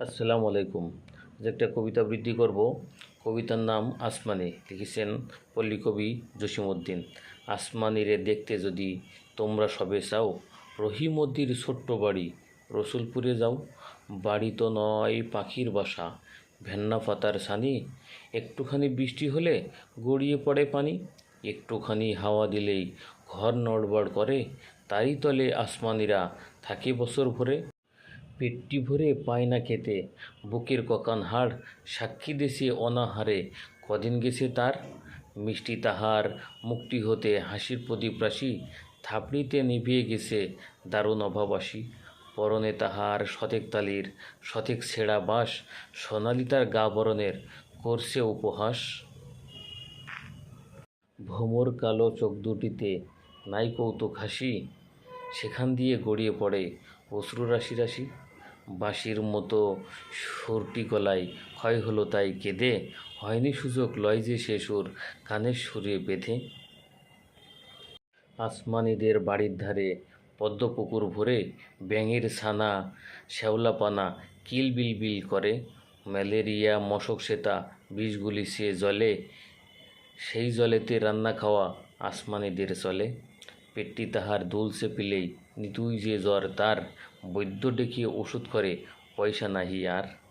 আসসালামু আলাইকুম। যে একটা কবিতা বৃদ্ধি করব। কবিতার নাম আসমানি, লিখেছেন পল্লী কবি জসিমউদ্দিন। আসমানিরে দেখতে যদি তোমরা সবে চাও রহিমদ্দির ছোট্ট বাড়ি রসুলপুরে যাও। বাড়ি তো নয় পাখির বাসা, ভেন্না পাতার ছানি। একটুখানি বৃষ্টি হলে গড়িয়ে পড়ে পানি। একটুখানি হাওয়া দিলেই ঘর নড়বড় করে, তারই তলে আসমানিরা থাকে বছর ভরে। পেটটি ভরে পায় না খেতে। বুকের ককান হাড় সাক্ষী দেশে অনাহারে। কদিন গেছে তার? মিষ্টি তাহার মুক্তি হতে হাসির প্রদীপ রাশি থাপড়িতে নিভিয়ে গেছে দারুণ অভাবাসী। পরনে তাহার সতেক তালির শতেক ছেঁড়া বাস সোনালি তার গা বরণের করছে উপহাস। ভোমর কালো চোখ দুটিতে নাই কৌতুক হাসি, সেখান দিয়ে গড়িয়ে পড়ে অশ্রু রাশি রাশি, বাঁশির মতো সুরটি গলায় ক্ষয় হলো তাই কেঁদে হয়নি সুযোগ লয় যে সে সুর কানের সুরে বেঁধে। আসমানিদের বাড়ির ধারে পদ্মপুকুর ভরে ব্যাঙের ছানা, শ্যাওলাপানা কিলবিল বিল করে। ম্যালেরিয়া, মশক সেতা, বিষগুলি সে জলে, সেই জলেতে রান্না খাওয়া আসমানিদের চলে। পেটটি তাহার দুলসে পিলেই, নিতুই যে জ্বর তার, বৈদ্য ডেকে ওষুধ করে, পয়সা নাহি আর।